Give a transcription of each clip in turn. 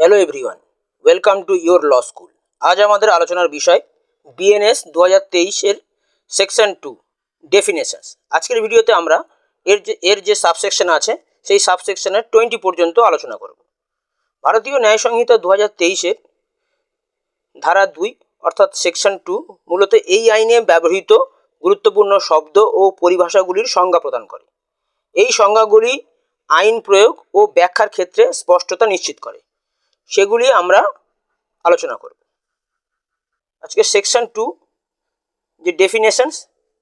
Hello everyone welcome to your law school আজ আমাদের আলোচনার বিষয় বিএনএস দু হাজার তেইশের সেকশন টু ডেফিনেশনস আজকের ভিডিওতে আমরা এর যে এর যে সাবসেকশন আছে, সেই সাবসেকশনের টোয়েন্টি পর্যন্ত আলোচনা করব। ভারতীয় ন্যায় সংহিতা দু হাজার তেইশের ধারা দুই, অর্থাৎ সেকশন টু মূলত এই আইনে ব্যবহৃত গুরুত্বপূর্ণ শব্দ ও পরিভাষাগুলির সংজ্ঞা প্রদান করে। এই সংজ্ঞাগুলি আইন প্রয়োগ ও ব্যাখ্যার ক্ষেত্রে স্পষ্টতা নিশ্চিত করে। সেগুলি আমরা আলোচনা করব। আজকে সেকশন টু যে ডেফিনেশনস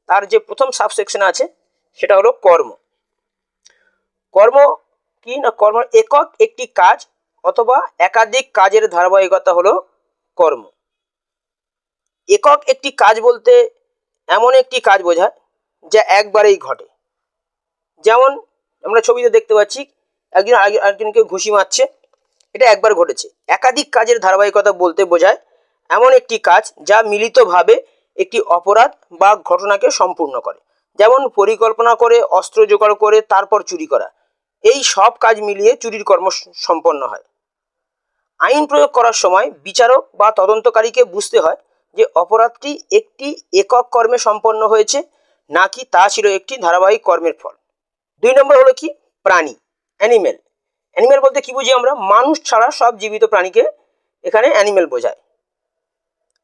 তার যে প্রথম সাবসেকশন আছে, সেটা হলো কর্ম। কর্ম কি না? কর্ম একক একটি কাজ অথবা একাধিক কাজের ধারাবাহিকতা হলো কর্ম। একক একটি কাজ বলতে এমন একটি কাজ বোঝায় যা একবারেই ঘটে। যেমন আমরা ছবিতে দেখতে পাচ্ছি, একজন আরেকজনকে ঘুষি মারছে এটা একবার ঘটেছে। একাধিক কাজের ধারাবাহিকতা বলতে বোঝায় এমন একটি কাজ যা মিলিতভাবে একটি অপরাধ বা ঘটনাকে সম্পূর্ণ করে। যেমন পরিকল্পনা করে, অস্ত্র জোগাড় করে, তারপর চুরি করা। এই সব কাজ মিলিয়ে চুরির কর্ম সম্পন্ন হয়। আইন প্রয়োগ করার সময় বিচারক বা তদন্তকারীকে বুঝতে হয় যে অপরাধটি একটি একক কর্মে সম্পন্ন হয়েছে নাকি তা ছিল একটি ধারাবাহিক কর্মের ফল। দুই নম্বর হলো কি? প্রাণী, অ্যানিমেল। অ্যানিমেল বলতে কি বুঝি আমরা? মানুষ ছাড়া সব জীবিত প্রাণীকে এখানে অ্যানিমেল বোঝায়।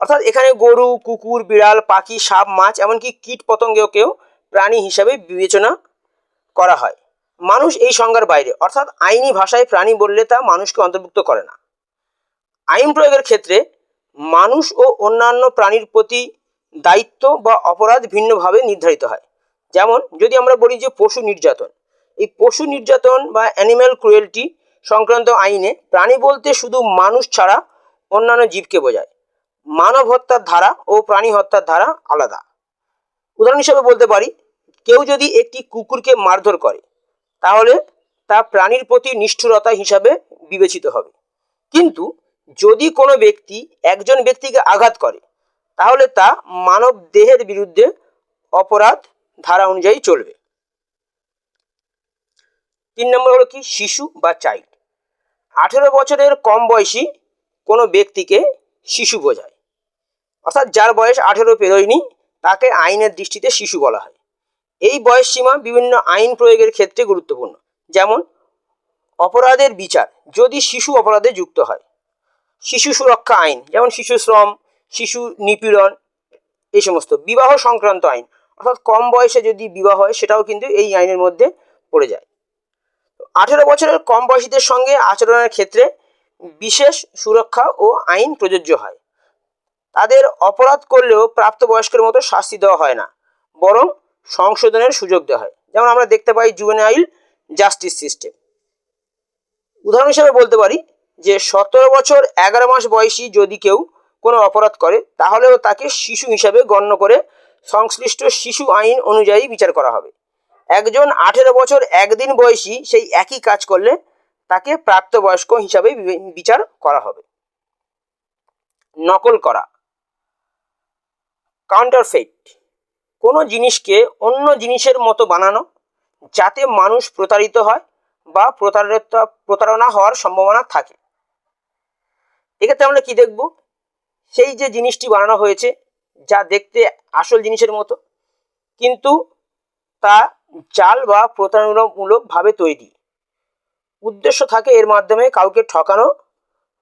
অর্থাৎ এখানে গরু, কুকুর, বিড়াল, পাখি, সাপ, মাছ, এমনকি কীট পতঙ্গকেও প্রাণী হিসাবে বিবেচনা করা হয়। মানুষ এই সংজ্ঞার বাইরে। অর্থাৎ আইনি ভাষায় প্রাণী বললে তা মানুষকে অন্তর্ভুক্ত করে না। আইন প্রয়োগের ক্ষেত্রে মানুষ ও অন্যান্য প্রাণীর প্রতি দায়িত্ব বা অপরাধ ভিন্নভাবে নির্ধারিত হয়। যেমন, যদি আমরা বলি যে পশু নির্যাতন এই পশু নির্যাতন বা অ্যানিম্যাল ক্রুয়েলটি সংক্রান্ত আইনে প্রাণী বলতে শুধু মানুষ ছাড়া অন্যান্য জীবকে বোঝায়। মানব হত্যার ধারা ও প্রাণী হত্যার ধারা আলাদা। উদাহরণ হিসেবে বলতে পারি, কেউ যদি একটি কুকুরকে মারধর করে, তাহলে তা প্রাণীর প্রতি নিষ্ঠুরতা হিসাবে বিবেচিত হবে। কিন্তু যদি কোনো ব্যক্তি একজন ব্যক্তিকে আঘাত করে, তাহলে তা মানব দেহের বিরুদ্ধে অপরাধ ধারা অনুযায়ী চলবে। তিন নম্বর হলো কি? শিশু বা চাইল্ড আঠেরো বছরের কম বয়সী কোনো ব্যক্তিকে শিশু বোঝায়। অর্থাৎ যার বয়স আঠেরো পেরোয়নি, তাকে আইনের দৃষ্টিতে শিশু বলা হয়। এই বয়স সীমা বিভিন্ন আইন প্রয়োগের ক্ষেত্রে গুরুত্বপূর্ণ। যেমন, অপরাধের বিচার, যদি শিশু অপরাধে যুক্ত হয়। শিশু সুরক্ষা আইন, যেমন শিশু শ্রম, শিশু নিপীড়ন, এই সমস্ত। বিবাহ সংক্রান্ত আইন, অর্থাৎ কম বয়সে যদি বিবাহ হয়, সেটাও কিন্তু এই আইনের মধ্যে পড়ে যায়। আঠেরো বছরের কম বয়সীদের সঙ্গে আচরণের ক্ষেত্রে বিশেষ সুরক্ষা ও আইন প্রযোজ্য হয়। তাদের অপরাধ করলেও প্রাপ্তবয়স্কের মতো শাস্তি দেওয়া হয় না, বরং সংশোধনের সুযোগ দেওয়া হয়। যেমন আমরা দেখতে পাই জুভেনাইল জাস্টিস সিস্টেম উদাহরণ হিসেবে বলতে পারি যে, সতেরো বছর এগারো মাস বয়সী যদি কেউ কোনো অপরাধ করে, তাহলেও তাকে শিশু হিসাবে গণ্য করে সংশ্লিষ্ট শিশু আইন অনুযায়ী বিচার করা হবে। একজন আঠেরো বছর একদিন বয়সী সেই একই কাজ করলে তাকে প্রাপ্তবয়স্ক হিসাবে বিচার করা হবে। নকল করা। কাউন্টারফেট কোনো জিনিসকে অন্য জিনিসের মতো বানানো যাতে মানুষ প্রতারিত হয় বা প্রতারিত, প্রতারণা হওয়ার সম্ভাবনা থাকে। এক্ষেত্রে আমরা কি দেখব? সেই যে জিনিসটি বানানো হয়েছে যা দেখতে আসল জিনিসের মতো, কিন্তু তা জাল বা প্রতারণামূলকভাবে তৈরি। উদ্দেশ্য থাকে এর মাধ্যমে কাউকে ঠকানো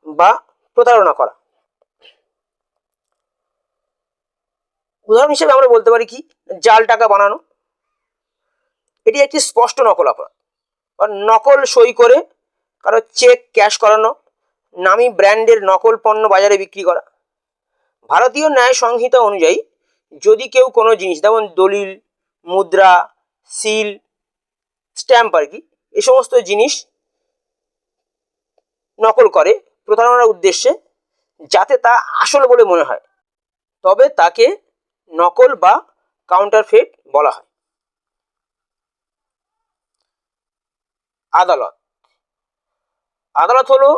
বা প্রতারণা করা। উদাহরণ হিসেবে আমরা বলতে পারি কি? জাল টাকা বানানো। এটি একটি স্পষ্ট নকল অপরাধ। নকল সই করে কারও চেক ক্যাশ করানো, নামি ব্র্যান্ডের নকল পণ্য বাজারে বিক্রি করা। ভারতীয় ন্যায় সংহিতা অনুযায়ী যদি কেউ কোনো জিনিস, যেমন দলিল, মুদ্রা সিল, স্ট্যাম্প আর কি এই সমস্ত জিনিস নকল করে প্রতারণার উদ্দেশ্যে, যাতে তা আসল বলে মনে হয়। তবে তাকে নকল বা কাউন্টারফেট বলা হয়। আদালত। আদালত হলো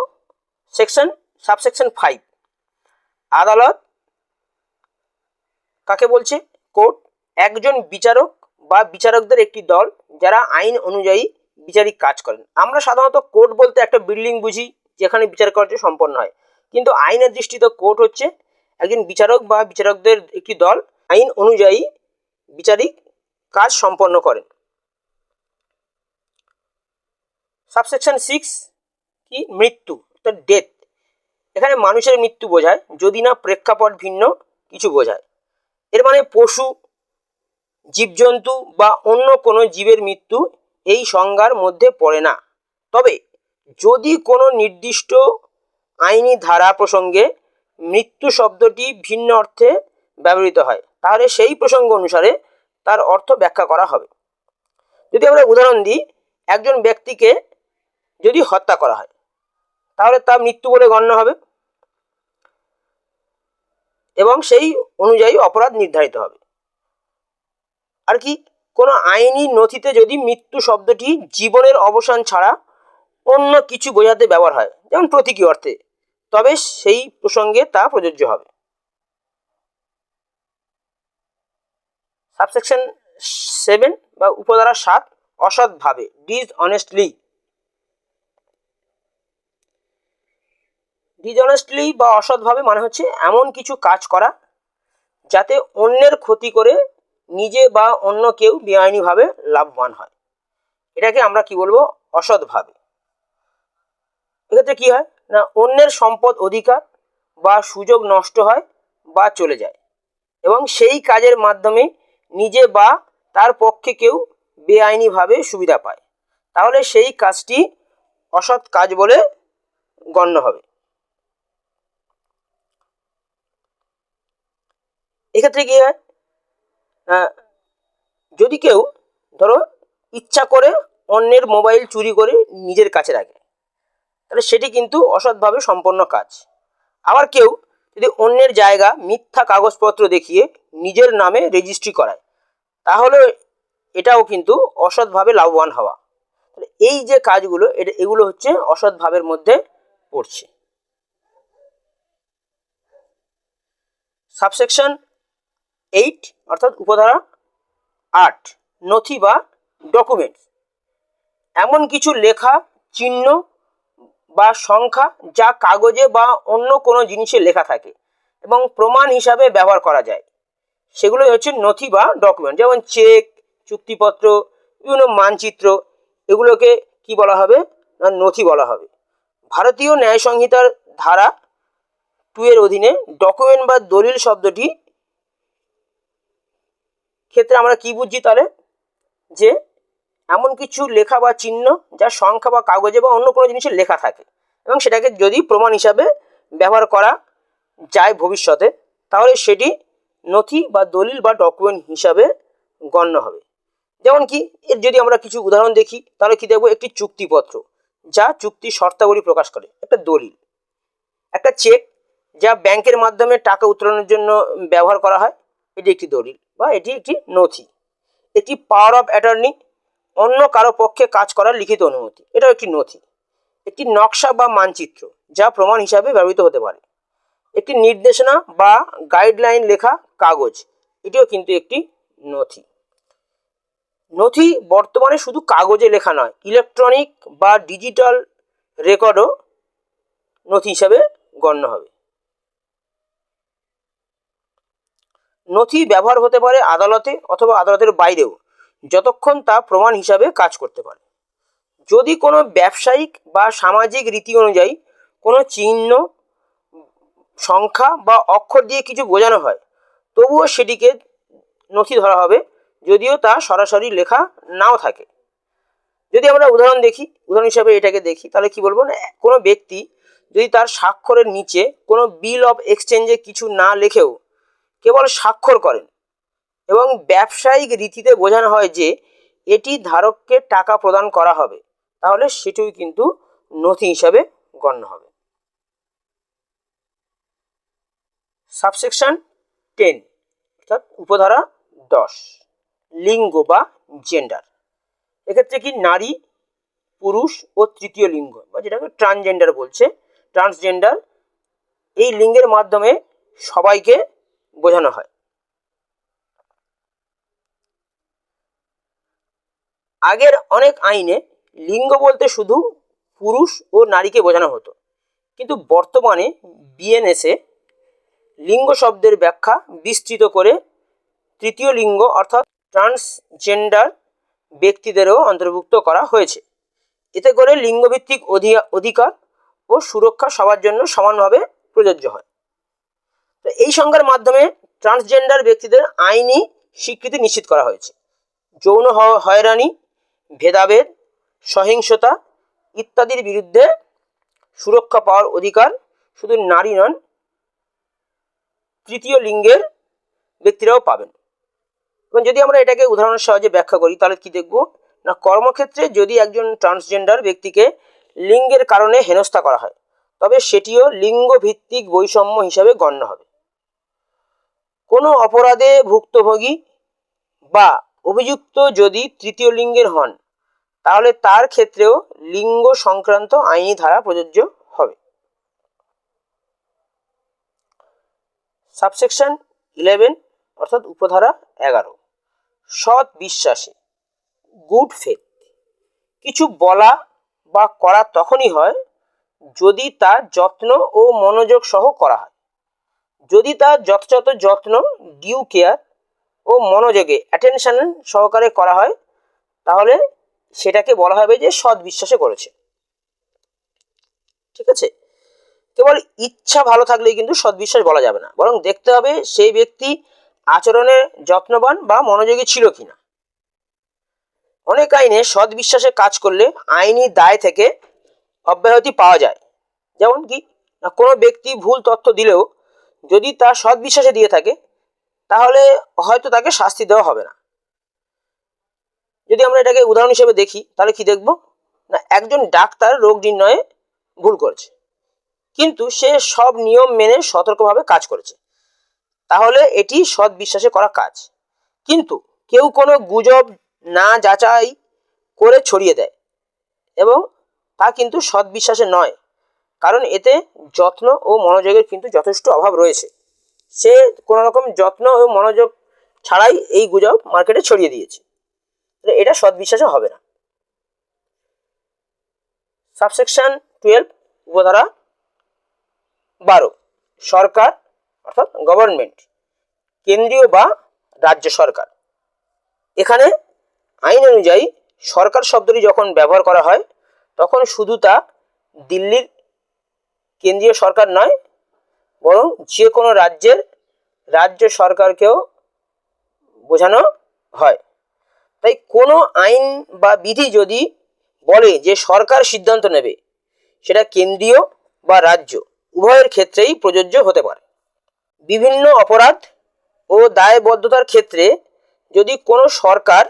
সেকশন সাবসেকশন ফাইভ আদালত কাকে বলছে? কোর্ট একজন বিচারক বা বিচারকদের একটি দল যারা আইন অনুযায়ী বিচারিক কাজ করেন। আমরা সাধারণত কোর্ট বলতে একটা বিল্ডিং বুঝি, যেখানে বিচার কার্য সম্পন্ন হয়। কিন্তু আইনের দৃষ্টিতে কোর্ট হচ্ছে একজন বিচারক বা বিচারকদের একটি দল আইন অনুযায়ী বিচারিক কাজ সম্পন্ন করেন। সাবসেকশন সিক্স কি? মৃত্যু, অর্থাৎ ডেথ। এখানে মানুষের মৃত্যু বোঝায়, যদি না প্রেক্ষাপট ভিন্ন, কিছু বোঝায়। এর মানে পশু জীবজন্তু বা অন্য কোনো জীবের মৃত্যু এই সংজ্ঞার মধ্যে পড়ে না। তবে যদি কোনো নির্দিষ্ট আইনি ধারা প্রসঙ্গে মৃত্যু শব্দটি ভিন্ন অর্থে ব্যবহৃত হয়, তাহলে সেই প্রসঙ্গ অনুসারে তার অর্থ ব্যাখ্যা করা হবে। যদি আমরা উদাহরণ দিই, একজন ব্যক্তিকে যদি হত্যা করা হয়, তাহলে তা মৃত্যু বলে গণ্য হবে এবং সেই অনুযায়ী অপরাধ নির্ধারিত হবে। আর কি? কোনো আইনি নথিতে যদি মৃত্যু শব্দটি জীবনের অবসান ছাড়া অন্য কিছু বোঝাতে ব্যবহার হয়, যেমন প্রতীকী অর্থে, তবে সেই প্রসঙ্গে তা প্রযোজ্য হবে। সাবসেকশন সেভেন বা উপধারা সাত, অসৎভাবে ডিজ অনেস্টলি ডিজঅনেস্টলি বা অসৎভাবে মানে হচ্ছে এমন কিছু কাজ করা যাতে অন্যের ক্ষতি করে নিজে বা অন্য কেউ বেআইনিভাবে লাভবান হয়। এটাকে আমরা কি বলব? অসৎভাবে। এক্ষেত্রে কি হয়? না, অন্যের সম্পদ অধিকার বা সুযোগ নষ্ট হয় বা চলে যায়। এবং সেই কাজের মাধ্যমে নিজে বা তার পক্ষে কেউ বেআইনিভাবে সুবিধা পায়। তাহলে সেই কাজটি অসৎ কাজ বলে গণ্য হবে। এক্ষেত্রে কি হয়? যদি কেউ ধরো ইচ্ছা করে অন্যের মোবাইল চুরি করে নিজের কাছে রাখে, তাহলে সেটি কিন্তু অসৎভাবে সম্পন্ন কাজ। আবার কেউ যদি অন্যের জায়গা মিথ্যা কাগজপত্র দেখিয়ে নিজের নামে রেজিস্ট্রি করায়, তাহলে এটাও কিন্তু অসৎভাবে লাভবান হওয়া। তাহলে এই যে কাজগুলো, এটা, এগুলো হচ্ছে অসৎভাবের মধ্যে পড়ছে। সাবসেকশন এইট অর্থাৎ উপধারা আট, নথি বা ডকুমেন্টস এমন কিছু লেখা, চিহ্ন বা সংখ্যা যা কাগজে বা অন্য কোনো জিনিসে লেখা থাকে এবং প্রমাণ হিসাবে ব্যবহার করা যায়। সেগুলোই হচ্ছে নথি বা ডকুমেন্ট যেমন চেক চুক্তিপত্র, বিভিন্ন মানচিত্র, এগুলোকে কি বলা হবে? না, নথি বলা হবে। ভারতীয় ন্যায় সংহিতার ধারা টু এর অধীনে ডকুমেন্ট বা দলিল শব্দটি ক্ষেত্রে আমরা কি বুঝছি তাহলে? যে এমন কিছু লেখা বা চিহ্ন যা সংখ্যা বা কাগজে বা অন্য কোনো জিনিসে লেখা থাকে এবং সেটাকে যদি প্রমাণ হিসাবে ব্যবহার করা যায় ভবিষ্যতে, তাহলে সেটি নথি বা দলিল বা ডকুমেন্ট হিসাবে গণ্য হবে। যেমন কি, এর যদি আমরা কিছু উদাহরণ দেখি, তাহলে কি দেখব? একটি চুক্তিপত্র, যা চুক্তি শর্তাবলী প্রকাশ করে, একটা দলিল। একটা চেক যা ব্যাংকের মাধ্যমে টাকা উত্তোলনের জন্য ব্যবহার করা হয়, এটি একটি দলিল। বা এটি একটি নথি। এটি পাওয়ার অফ অ্যাটর্নি অন্য কারও পক্ষে কাজ করার লিখিত অনুমতি। এটাও একটি নথি। একটি নকশা বা মানচিত্র, যা প্রমাণ হিসাবে ব্যবহৃত হতে পারে। একটি নির্দেশনা বা গাইডলাইন লেখা কাগজ, এটিও কিন্তু একটি নথি। নথি বর্তমানে শুধু কাগজে লেখা নয় ইলেকট্রনিক বা ডিজিটাল রেকর্ডও নথি হিসাবে গণ্য হবে। নথি ব্যবহার হতে পারে আদালতে অথবা আদালতের বাইরেও, যতক্ষণ তা প্রমাণ হিসাবে কাজ করতে পারে। যদি কোনো ব্যবসায়িক বা সামাজিক রীতি অনুযায়ী কোনো চিহ্ন, সংখ্যা বা অক্ষর দিয়ে কিছু বোঝানো হয়, তবুও সেটিকে নথি ধরা হবে যদিও তা সরাসরি লেখা নাও থাকে। যদি আমরা উদাহরণ দেখি, উদাহরণ হিসাবে এটাকে দেখি, তাহলে কি বলব না, কোনো ব্যক্তি যদি তার স্বাক্ষরের নিচে কোনো বিল অফ এক্সচেঞ্জে কিছু না লেখেও কেবল স্বাক্ষর করেন। এবং ব্যবসায়িক রীতিতে বোঝানো হয় যে, এটি ধারককে টাকা প্রদান করা হবে। তাহলে সেটিও কিন্তু নথি হিসাবে গণ্য হবে। সাবসেকশন টেন, অর্থাৎ উপধারা দশ, লিঙ্গ বা জেন্ডার। এক্ষেত্রে কি নারী, পুরুষ ও তৃতীয় লিঙ্গ, বা যেটাকে ট্রান্সজেন্ডার বলছে, ট্রান্সজেন্ডার এই লিঙ্গের মাধ্যমে সবাইকে বোঝানো হয়। আগের অনেক আইনে লিঙ্গ বলতে শুধু পুরুষ ও নারীকে বোঝানো হতো। কিন্তু বর্তমানে বিএনএসে লিঙ্গ শব্দের ব্যাখ্যা বিস্তৃত করে তৃতীয় লিঙ্গ অর্থাৎ ট্রান্সজেন্ডার ব্যক্তিদেরও অন্তর্ভুক্ত করা হয়েছে। এতে করে লিঙ্গভিত্তিক অধি- অধিকার ও সুরক্ষা সবার জন্য সমানভাবে প্রযোজ্য হয়। তো এই সংজ্ঞার মাধ্যমে ট্রান্সজেন্ডার ব্যক্তিদের আইনি স্বীকৃতি নিশ্চিত করা হয়েছে। যৌন হয়রানি, ভেদাভেদ, সহিংসতা ইত্যাদির বিরুদ্ধে সুরক্ষা পাওয়ার অধিকার শুধু নারী নন, তৃতীয় লিঙ্গের ব্যক্তিরাও পাবেন। এবং যদি আমরা এটাকে উদাহরণের সাহায্যে ব্যাখ্যা করি, তাহলে কি দেখব? না, কর্মক্ষেত্রে যদি একজন ট্রান্সজেন্ডার ব্যক্তিকে লিঙ্গের কারণে হেনস্থা করা হয়, তবে সেটিও লিঙ্গভিত্তিক বৈষম্য হিসাবে গণ্য হবে। কোনো অপরাধে ভুক্তভোগী বা অভিযুক্ত যদি তৃতীয় লিঙ্গের হন, তাহলে তার ক্ষেত্রেও লিঙ্গ সংক্রান্ত আইনি ধারা প্রযোজ্য হবে। সাবসেকশন ইলেভেন, অর্থাৎ উপধারা এগারো, সৎ বিশ্বাসে, গুড ফেথ। কিছু বলা বা করা তখনই হয় যদি তা যত্ন ও মনোযোগ সহ করা হয়। যদি তা যথাযথ যত্ন ডিউ কেয়ার ও মনোযোগে অ্যাটেনশন সহকারে করা হয়, তাহলে সেটাকে বলা হবে যে সৎ বিশ্বাসে করেছে। ঠিক আছে? কেবল ইচ্ছা ভালো থাকলেই কিন্তু সৎবিশ্বাস বলা যাবে না। বরং দেখতে হবে সেই ব্যক্তি আচরণে যত্নবান বা মনোযোগী ছিল কিনা। অনেক আইনে সৎ বিশ্বাসে কাজ করলে আইনি দায় থেকে অব্যাহতি পাওয়া যায়। যেমন কি, কোনো ব্যক্তি ভুল তথ্য দিলেও যদি তা সৎ বিশ্বাসে দিয়ে থাকে, তাহলে হয়তো তাকে শাস্তি দেওয়া হবে না। যদি আমরা এটাকে উদাহরণ হিসেবে দেখি, তাহলে কি দেখব? না, একজন ডাক্তার রোগ নির্ণয়ে ভুল করেছে। কিন্তু সে সব নিয়ম মেনে সতর্কভাবে কাজ করেছে। তাহলে এটি সৎ বিশ্বাসে করা কাজ। কিন্তু কেউ কোনো গুজব না যাচাই করে ছড়িয়ে দেয়। এবং তা কিন্তু সৎ বিশ্বাসে নয়। কারণ এতে যত্ন ও মনোযোগের কিন্তু যথেষ্ট অভাব রয়েছে। সে কোনো রকম যত্ন ও মনোযোগ ছাড়াই এই গুজব মার্কেটে ছড়িয়ে দিয়েছে। এটা সৎ বিশ্বাসে হবে না। সাবসেকশন টুয়েলভ, উপধারা বারো, সরকার অর্থাৎ গভর্নমেন্ট, কেন্দ্রীয় বা রাজ্য সরকার। এখানে আইন অনুযায়ী সরকার শব্দটি যখন ব্যবহার করা হয়, তখন শুধু তা দিল্লির কেন্দ্রীয় সরকার নয়, বরং যে কোনো রাজ্যের, রাজ্য সরকারকেও বোঝানো হয়। তাই কোনো আইন বা বিধি যদি বলে যে সরকার সিদ্ধান্ত নেবে, সেটা কেন্দ্রীয় বা রাজ্য, উভয়ের ক্ষেত্রেই প্রযোজ্য হতে পারে। বিভিন্ন অপরাধ ও দায়বদ্ধতার ক্ষেত্রে যদি কোনো সরকার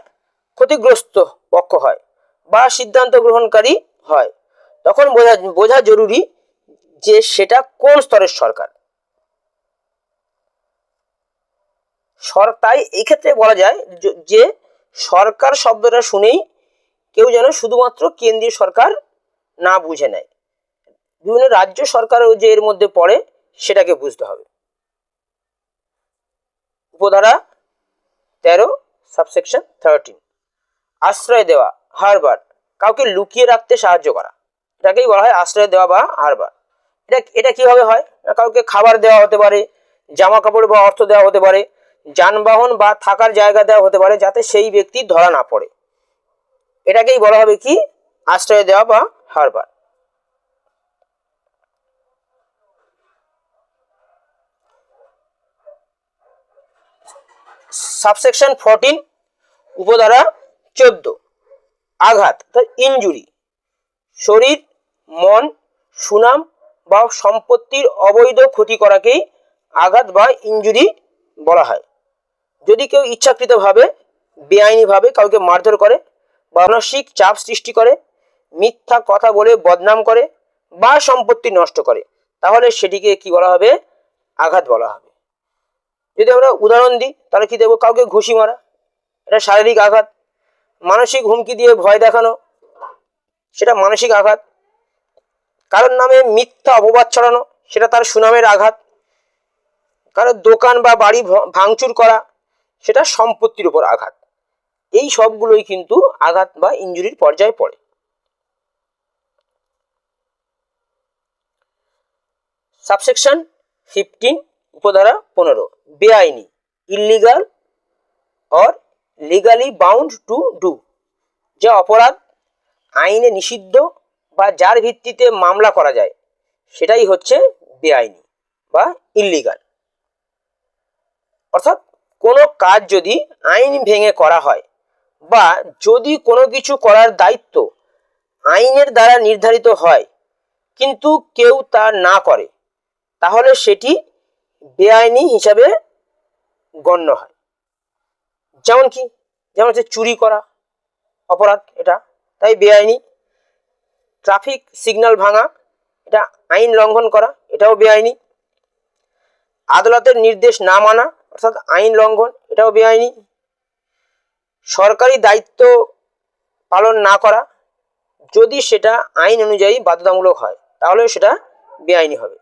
ক্ষতিগ্রস্ত পক্ষ হয় বা সিদ্ধান্ত গ্রহণকারী হয়, তখন বোঝা বোঝা জরুরি যে সেটা কোন স্তরের সরকার? সর, তাই এই ক্ষেত্রে বলা যায় যে সরকার শব্দটা শুনেই কেউ যেন শুধুমাত্র কেন্দ্রীয় সরকার না বুঝে নেয়। বিভিন্ন রাজ্য সরকারও যে এর মধ্যে পড়ে সেটাকে বুঝতে হবে। উপধারা তেরো, সাবসেকশন থার্টিন আশ্রয় দেওয়া, হারবার। কাউকে লুকিয়ে রাখতে সাহায্য করা। এটাকেই বলা হয় আশ্রয় দেওয়া বা হারবার। এটা এটা কীভাবে হয়? কাউকে খাবার দেওয়া হতে পারে জামা কাপড় বা অর্থ দেওয়া হতে পারে, যানবাহন বা থাকার জায়গা দেওয়া হতে পারে যাতে সেই ব্যক্তি ধরা না পড়ে। এটাকেই বলা হবে কি? আশ্রয় দেওয়া বা হারবার। সাবসেকশন ফোরটিন, উপধারা চোদ্দ, আঘাত ইনজুরি, শরীর, মন, সুনাম বা সম্পত্তির অবৈধ ক্ষতি করাকেই আঘাত বা ইনজুরি বলা হয়। যদি কেউ ইচ্ছাকৃতভাবে, বেআইনিভাবে কাউকে মারধর করে মানসিক চাপ সৃষ্টি করে, মিথ্যা কথা বলে বদনাম করে বা সম্পত্তি নষ্ট করে, তাহলে সেটিকে কি বলা হবে? আঘাত বলা হবে। যদি আমরা উদাহরণ দিই, তাহলে কি দেবো কাউকে ঘুষি মারা, এটা শারীরিক আঘাত। মানসিক হুমকি দিয়ে ভয় দেখানো, সেটা মানসিক আঘাত। কারোর নামে মিথ্যা অপবাদ ছড়ানো, সেটা তার সুনামের আঘাত। কারোর দোকান বা বাড়ি ভাঙচুর করা, সেটা সম্পত্তির উপর আঘাত। এই সবগুলোই কিন্তু আঘাত বা ইঞ্জুরির পর্যায়ে পড়ে। সাবসেকশন ফিফটিন, উপধারা পনেরো। বেআইনি illegal or legally bound to do, যা অপরাধ, আইনে নিষিদ্ধ বা যার ভিত্তিতে মামলা করা যায়, সেটাই হচ্ছে বেআইনি বা ইল্লিগাল অর্থাৎ কোনো কাজ যদি আইন ভেঙে করা হয় বা যদি কোনো কিছু করার দায়িত্ব আইনের দ্বারা নির্ধারিত হয়, কিন্তু কেউ তা না করে, তাহলে সেটি বেআইনি হিসাবে গণ্য হয়। যেমন কি? যেমন হচ্ছে চুরি করা অপরাধ এটা, তাই বেআইনি। ট্রাফিক সিগন্যাল ভাঙা, এটা আইন লঙ্ঘন করা, এটাও বেআইনি। আদালতের নির্দেশ না মানা, অর্থাৎ আইন লঙ্ঘন, এটাও বেআইনি। সরকারি দায়িত্ব পালন না করা, যদি সেটা আইন অনুযায়ী বাধ্যতামূলক হয় তাহলে সেটা বেআইনি হবে।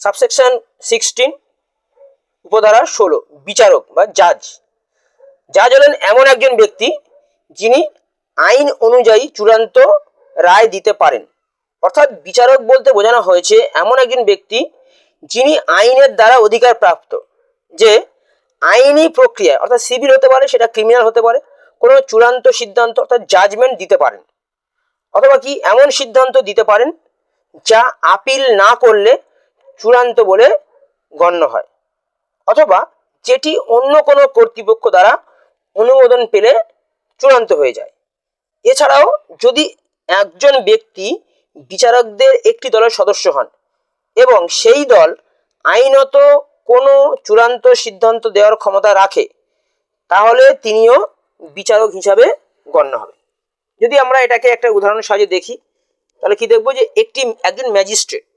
সাবসেকশন সিক্সটিন, উপধারা ষোলো, বিচারক বা জাজ। জাজ হলেন এমন একজন ব্যক্তি যিনি আইন অনুযায়ী চূড়ান্ত রায় দিতে পারেন। অর্থাৎ বিচারক বলতে বোঝানো হয়েছে, এমন একজন ব্যক্তি যিনি আইনের দ্বারা অধিকার প্রাপ্ত যে আইনি প্রক্রিয়া অর্থাৎ সিভিল হতে পারে, সেটা ক্রিমিনাল হতে পারে, কোনো চূড়ান্ত সিদ্ধান্ত, অর্থাৎ জাজমেন্ট দিতে পারেন। অথবা কি এমন সিদ্ধান্ত দিতে পারেন, যা আপিল না করলে চূড়ান্ত বলে গণ্য হয়। অথবা যেটি অন্য কোনো কর্তৃপক্ষ দ্বারা অনুমোদন পেলে চূড়ান্ত হয়ে যায়। এছাড়াও যদি একজন ব্যক্তি বিচারকদের একটি দলের সদস্য হন এবং সেই দল আইনত কোনো চূড়ান্ত সিদ্ধান্ত দেওয়ার ক্ষমতা রাখে, তাহলে তিনিও বিচারক হিসাবে গণ্য হবে যদি আমরা এটাকে একটা উদাহরণ সাহায্যে দেখি, তাহলে কি দেখব যে একটি, একজন ম্যাজিস্ট্রেট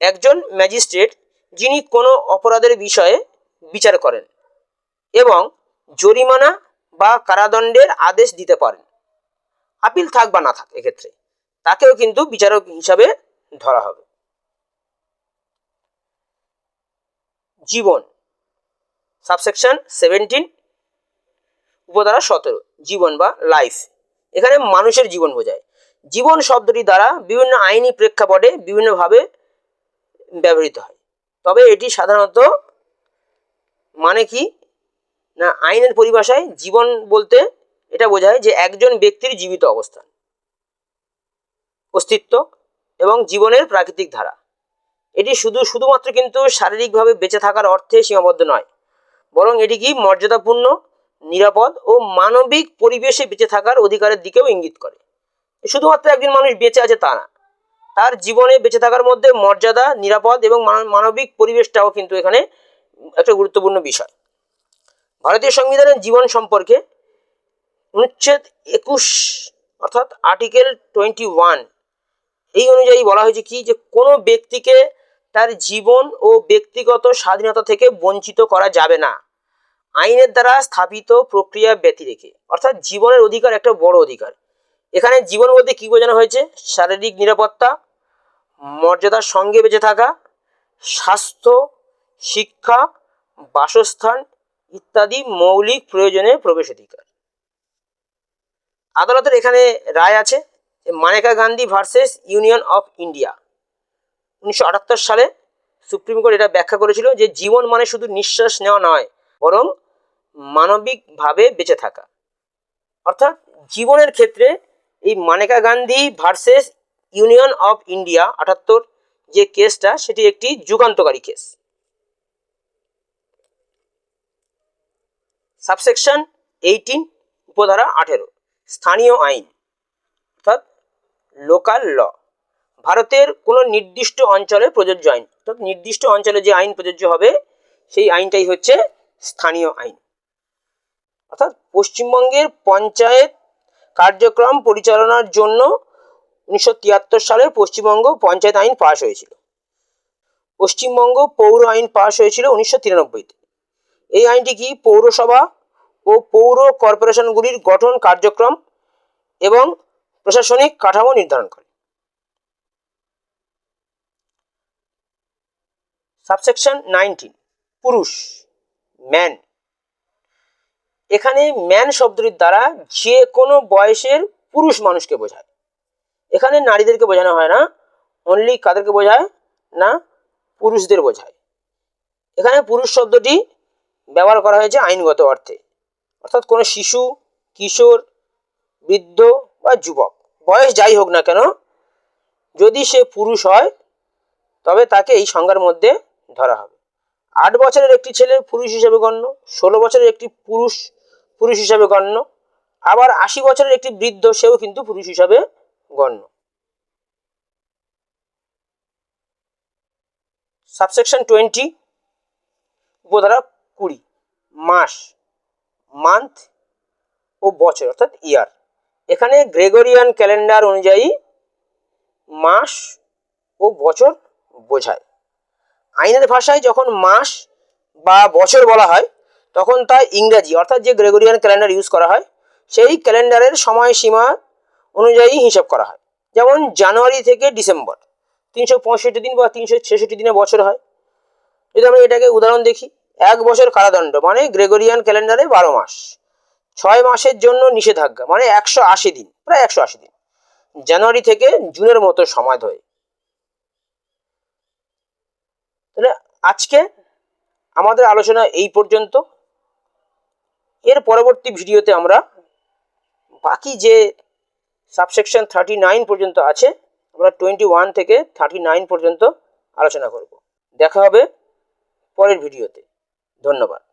একজন ম্যাজিস্ট্রেট যিনি কোনো অপরাধের বিষয়ে বিচার করেন এবং জরিমানা বা কারাদণ্ডের আদেশ দিতে পারেন। আপিল থাক বা না থাক, এক্ষেত্রে। তাকেও কিন্তু বিচারক হিসাবে ধরা হবে। জীবন, সাবসেকশন সেভেন্টিন, উপধারা সতেরো, জীবন বা লাইফ। এখানে মানুষের জীবন বোঝায়। জীবন শব্দটি দ্বারা বিভিন্ন আইনি প্রেক্ষাপটে বিভিন্নভাবে ব্যবহৃত হয়। তবে এটি সাধারণত মানে কি? না, আইনের পরিভাষায় জীবন বলতে এটা বোঝায় যে একজন ব্যক্তির জীবিত অবস্থান, অস্তিত্ব এবং জীবনের প্রাকৃতিক ধারা। এটি শুধু, শুধুমাত্র কিন্তু শারীরিকভাবে বেঁচে থাকার অর্থে সীমাবদ্ধ নয়, বরং এটি কি মর্যাদাপূর্ণ, নিরাপদ ও মানবিক পরিবেশে বেঁচে থাকার অধিকারের দিকেও ইঙ্গিত করে। শুধুমাত্র একজন মানুষ বেঁচে আছে তা না, তার জীবনে বেঁচে থাকার মধ্যে মর্যাদা, নিরাপদ এবং মানব- মানবিক পরিবেশটাও কিন্তু এখানে একটা গুরুত্বপূর্ণ বিষয়। ভারতীয় সংবিধানের জীবন সম্পর্কে অনুচ্ছেদ একুশ, অর্থাৎ আর্টিকেল টোয়েন্টি ওয়ান, এই অনুযায়ী বলা হয়েছে কি? যে কোনো ব্যক্তিকে তার জীবন ও ব্যক্তিগত স্বাধীনতা থেকে বঞ্চিত করা যাবে না। আইনের দ্বারা স্থাপিত প্রক্রিয়া ব্যতি রেখে অর্থাৎ জীবনের অধিকার একটা বড় অধিকার। এখানে জীবন বলতে কী বোঝানো হয়েছে? শারীরিক নিরাপত্তা, মর্যাদার সঙ্গে বেঁচে থাকা, স্বাস্থ্য, শিক্ষা, বাসস্থান ইত্যাদি মৌলিক প্রয়োজনে প্রবেশাধিকার আদালতের এখানে রায় আছে Maneka Gandhi versus Union of India. উনিশশো আটাত্তর সালে সুপ্রিম কোর্ট এটা ব্যাখ্যা করেছিল যে জীবন মানে শুধু নিঃশ্বাস নেওয়া নয়, বরং মানবিকভাবে বেঁচে থাকা। অর্থাৎ জীবনের ক্ষেত্রে এই Maneka Gandhi versus Union of India আটাত্তর যে কেসটা, সেটি একটি যুগান্তকারী কেস। সাবসেকশন এইটিন, উপধারা আঠেরো। স্থানীয় আইন, অর্থাৎ লোকাল ল। ভারতের কোনো নির্দিষ্ট অঞ্চলে প্রযোজ্য আইন, অর্থাৎ নির্দিষ্ট অঞ্চলে যে আইন প্রযোজ্য হবে, সেই আইনটাই হচ্ছে স্থানীয় আইন। অর্থাৎ পশ্চিমবঙ্গের পঞ্চায়েত কার্যক্রম পরিচালনার জন্য উনিশশো তিয়াত্তর সালে পশ্চিমবঙ্গ পঞ্চায়েত আইন পাশ হয়েছিল। পশ্চিমবঙ্গ পৌর আইন পাশ হয়েছিল উনিশশো তিরানব্বইতে। এই আইনটি কি? পৌরসভা ও পৌর কর্পোরেশনগুলির গঠন কার্যক্রম এবং প্রশাসনিক কাঠামো নির্ধারণ করে। সাবসেকশন নাইনটিন, পুরুষ, ম্যান। এখানে ম্যান শব্দটির দ্বারা যে কোনো বয়সের পুরুষ মানুষকে বোঝায়। এখানে নারীদেরকে বোঝানো হয় না অনলি কাদেরকে বোঝায় না, পুরুষদের বোঝায়। এখানে পুরুষ শব্দটি ব্যবহার করা হয়েছে আইনগত অর্থে। অর্থাৎ কোনো শিশু, কিশোর, বৃদ্ধ বা যুবক, বয়স যাই হোক না কেন, যদি সে পুরুষ হয়, তবে তাকে এই সংজ্ঞার মধ্যে ধরা হবে। আট বছরের একটি ছেলে পুরুষ হিসেবে গণ্য, ষোলো বছরের একটি পুরুষ পুরুষ হিসাবে গণ্য, আবার আশি বছরের একটি বৃদ্ধ, সেও কিন্তু পুরুষ হিসাবে গণ্য। সাবসেকশন টোয়েন্টি, উপধারা কুড়ি, মাস মান্থ ও বছর, অর্থাৎ ইয়ার এখানে গ্রেগরিয়ান ক্যালেন্ডার অনুযায়ী মাস ও বছর বোঝায়। আইনের ভাষায় যখন মাস বা বছর বলা হয়, তখন তা ইংরাজি, অর্থাৎ যে গ্রেগরিয়ান ক্যালেন্ডার ইউজ করা হয়, সেই ক্যালেন্ডারের সময়সীমা অনুযায়ী হিসাব করা হয়। যেমন জানুয়ারি থেকে ডিসেম্বর, তিনশো পঁয়ষট্টি দিন বা তিনশো ছেষট্টি দিনে বছর হয়। যদি আমরা এটাকে উদাহরণ দেখি এক বছর কারাদণ্ড মানে গ্রেগরিয়ান ক্যালেন্ডারে বারো মাস। ছয় মাসের জন্য নিষেধাজ্ঞা মানে একশো আশি দিন, প্রায় একশো আশি দিন। জানুয়ারি থেকে জুনের মতো সময় ধরে। তাহলে আজকে আমাদের আলোচনা এই পর্যন্ত। এর পরবর্তী ভিডিওতে আমরা বাকি যে সাবসেকশন থার্টি নাইন পর্যন্ত আছে, আমরা টোয়েন্টি ওয়ান থেকে থার্টি নাইন পর্যন্ত আলোচনা করব। দেখা হবে পরের ভিডিওতে। ধন্যবাদ।